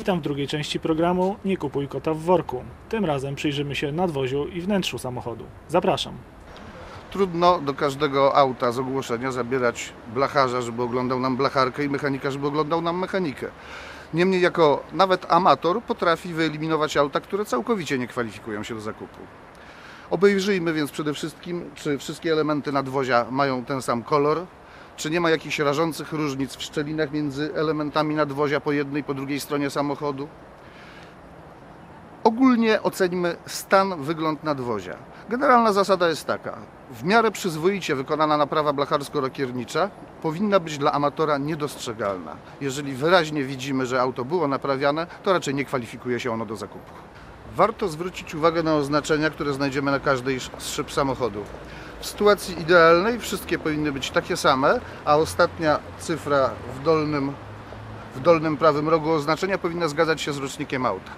Witam w drugiej części programu Nie kupuj kota w worku. Tym razem przyjrzymy się nadwoziu i wnętrzu samochodu. Zapraszam. Trudno do każdego auta z ogłoszenia zabierać blacharza, żeby oglądał nam blacharkę i mechanika, żeby oglądał nam mechanikę. Niemniej jako nawet amator potrafi wyeliminować auta, które całkowicie nie kwalifikują się do zakupu. Obejrzyjmy więc przede wszystkim, czy wszystkie elementy nadwozia mają ten sam kolor, czy nie ma jakichś rażących różnic w szczelinach między elementami nadwozia po jednej i po drugiej stronie samochodu. Ogólnie ocenimy stan, wygląd nadwozia. Generalna zasada jest taka. W miarę przyzwoicie wykonana naprawa blacharsko-rokiernicza powinna być dla amatora niedostrzegalna. Jeżeli wyraźnie widzimy, że auto było naprawiane, to raczej nie kwalifikuje się ono do zakupu. Warto zwrócić uwagę na oznaczenia, które znajdziemy na każdej z szyb samochodu. W sytuacji idealnej wszystkie powinny być takie same, a ostatnia cyfra w dolnym, w dolnym prawym rogu oznaczenia powinna zgadzać się z rocznikiem auta.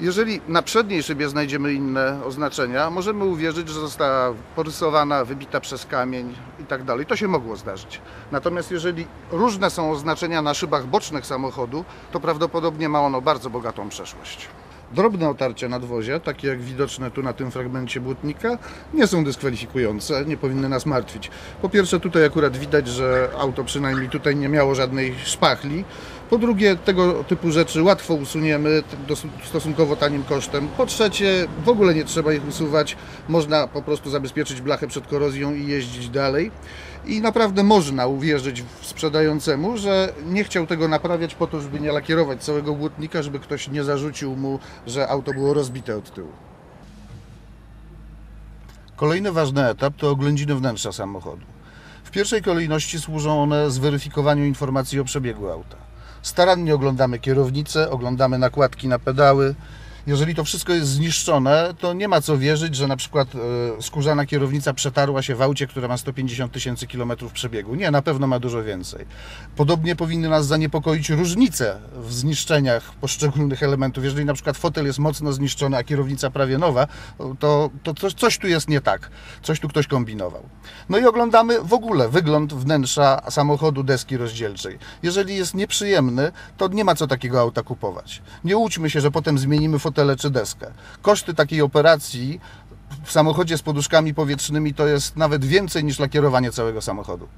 Jeżeli na przedniej szybie znajdziemy inne oznaczenia, możemy uwierzyć, że została porysowana, wybita przez kamień i tak dalej. To się mogło zdarzyć. Natomiast jeżeli różne są oznaczenia na szybach bocznych samochodu, to prawdopodobnie ma ono bardzo bogatą przeszłość. Drobne otarcia nadwozia, takie jak widoczne tu na tym fragmencie błotnika, nie są dyskwalifikujące, nie powinny nas martwić. Po pierwsze, tutaj akurat widać, że auto przynajmniej tutaj nie miało żadnej szpachli. Po drugie, tego typu rzeczy łatwo usuniemy stosunkowo tanim kosztem. Po trzecie, w ogóle nie trzeba ich usuwać. Można po prostu zabezpieczyć blachę przed korozją i jeździć dalej. I naprawdę można uwierzyć sprzedającemu, że nie chciał tego naprawiać po to, żeby nie lakierować całego błotnika, żeby ktoś nie zarzucił mu, że auto było rozbite od tyłu. Kolejny ważny etap to oględziny wnętrza samochodu. W pierwszej kolejności służą one zweryfikowaniu informacji o przebiegu auta. Starannie oglądamy kierownicę, oglądamy nakładki na pedały. Jeżeli to wszystko jest zniszczone, to nie ma co wierzyć, że na przykład e, skórzana kierownica przetarła się w aucie, które ma 150 tysięcy kilometrów przebiegu. Nie, na pewno ma dużo więcej. Podobnie powinny nas zaniepokoić różnice w zniszczeniach poszczególnych elementów. Jeżeli na przykład fotel jest mocno zniszczony, a kierownica prawie nowa, to, to coś, coś tu jest nie tak. Coś tu ktoś kombinował. No i oglądamy w ogóle wygląd wnętrza samochodu deski rozdzielczej. Jeżeli jest nieprzyjemny, to nie ma co takiego auta kupować. Nie łudźmy się, że potem zmienimy fotele czy deskę. Koszty takiej operacji w samochodzie z poduszkami powietrznymi to jest nawet więcej niż lakierowanie całego samochodu.